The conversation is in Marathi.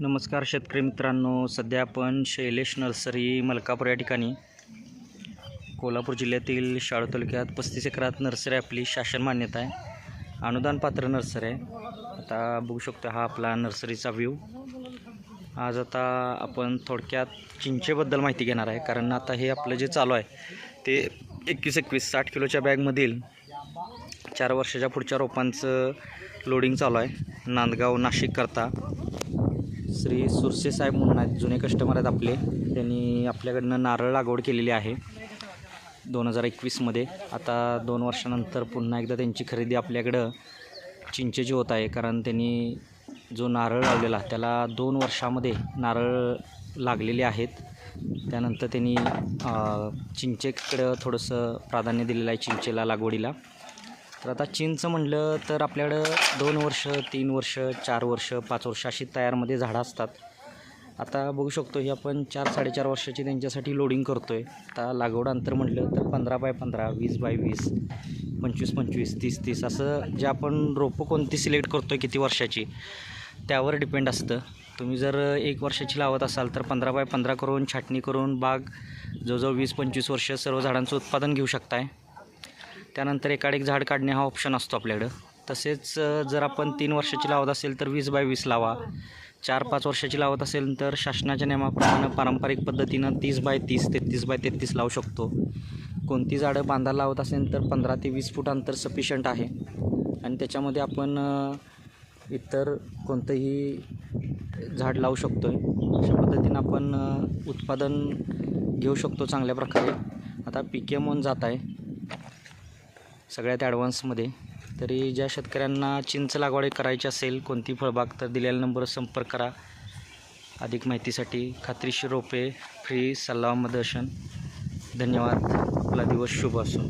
नमस्कार शेतकरी मित्रांनो. सध्या आपण शैलेश नर्सरी मलकापूर या ठिकाणी. कोल्हापूर जिल्ह्यातील शाळू तालुक्यात पस्तीस एकरात नर्सरी आपली शासन मान्यता आहे. अनुदान पात्र नर्सरी आहे. आता बघू शकतो हा आपला नर्सरीचा व्ह्यू आज आता आपण थोडक्यात चिंचेबद्दल माहिती घेणार आहे. कारण आता हे आपलं जे चालू आहे ते एकवीस एकवीस साठ किलोच्या बॅगमधील चार वर्षाच्या पुढच्या रोपांचं लोडिंग चालू आहे. नांदगाव नाशिक करता श्री सुरसे साहेब म्हणून आहेत जुने कस्टमर आहेत आपले. त्यांनी आपल्याकडनं नारळ लागवड केलेली आहे दोन हजार एकवीसमध्ये आता दोन वर्षानंतर पुन्हा एकदा त्यांची खरेदी आपल्याकडं चिंचेची होत आहे कारण त्यांनी जो नारळ लावलेला त्याला दोन वर्षामध्ये नारळ लागलेले आहेत. त्यानंतर त्यांनी चिंचेकडं थोडंसं प्राधान्य दिलेलं आहे चिंचेला लागवडीला. तर आता चीनचं म्हणलं तर आपल्याकडं दोन वर्ष तीन वर्ष चार वर्ष पाच वर्ष अशी तयारमध्ये झाडं असतात. आता बघू शकतो ही आपण चार साडेचार वर्षाची त्यांच्यासाठी लोडिंग करतो आहे आता लागवड अंतर म्हटलं तर पंधरा बाय पंधरा वीस बाय वीस पंचवीस पंचवीस तीस तीस असं जे आपण रोपं कोणती सिलेक्ट करतो आहे किती वर्षाची त्यावर डिपेंड असतं. तुम्ही जर एक वर्षाची लावत असाल तर पंधरा बाय पंधरा करून छाटणी करून बाग जवळजवळ वीस पंचवीस वर्ष सर्व झाडांचं उत्पादन घेऊ शकताय. त्यानंतर एकाड एक झाड काढणे हा ऑप्शन असतो आपल्याकडं. तसेच जर आपण तीन वर्षाची लावत असेल तर वीस बाय वीस लावा. चार पाच वर्षाची लावत असेल तर शासनाच्या नियमाप्रमाणे पारंपरिक पद्धतीनं तीस बाय तीस तेहतीस बाय तेहतीस लावू शकतो. कोणती झाडं बांधायला लावत असेल तर पंधरा ते वीस फूट अंतर सफिशियंट आहे. आणि त्याच्यामध्ये आपण इतर कोणतंही झाड लावू शकतो आहे अशा पद्धतीनं आपण उत्पादन घेऊ शकतो चांगल्या प्रकारे. आता पी के जात आहे. सगळ्यात ॲडव्हान्समध्ये तरी ज्या शेतकऱ्यांना चिंच लागवड करायची असेल कोणती फळबाग तर दिलेल्या नंबरवर संपर्क करा. अधिक माहितीसाठी खात्रीशीर रोपे फ्री सल्ला मार्गदर्शन. धन्यवाद. आपला दिवस शुभ असो.